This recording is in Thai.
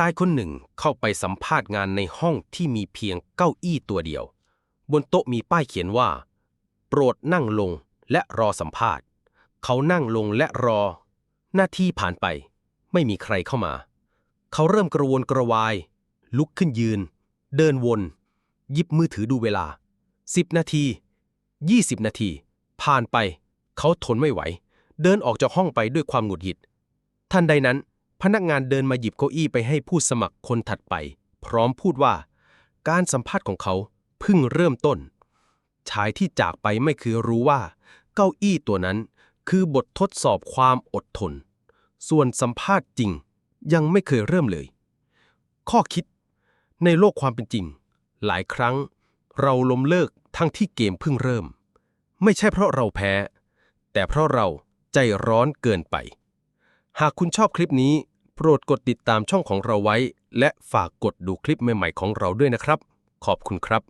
ชายคนหนึ่งเข้าไปสัมภาษณ์งานในห้องที่มีเพียงเก้าอี้ตัวเดียว บนโต๊ะมีป้ายเขียนว่า โปรดนั่งลงและรอสัมภาษณ์ เขานั่งลงและรอ หน้าที่ผ่านไป ไม่มีใครเข้ามา เขาเริ่มกระวนกระวาย ลุกขึ้นยืน เดินวน หยิบมือถือดูเวลา 10 นาที 20 นาที ผ่านไป เขาทนไม่ไหว เดินออกจากห้องไปด้วยความหงุดหงิด ทันใดนั้น พนักงานเดินมาหยิบเก้าอี้ไปให้ผู้สมัครคนถัดไป พร้อมพูดว่า การสัมภาษณ์ของเขาเพิ่งเริ่มต้น ชายที่จากไปไม่เคยรู้ว่า เก้าอี้ตัวนั้นคือบททดสอบความอดทน ส่วนสัมภาษณ์จริงยังไม่เคยเริ่มเลย ข้อคิด ในโลกความเป็นจริง หลายครั้ง เราล้มเลิกทั้งที่เกมเพิ่งเริ่ม ไม่ใช่เพราะเราแพ้ แต่เพราะเราใจร้อนเกินไป หากคุณชอบคลิปนี้ โปรดกดติดตามช่องของเราไว้ และฝากกดดูคลิปใหม่ๆของเราด้วยนะครับ ขอบคุณครับ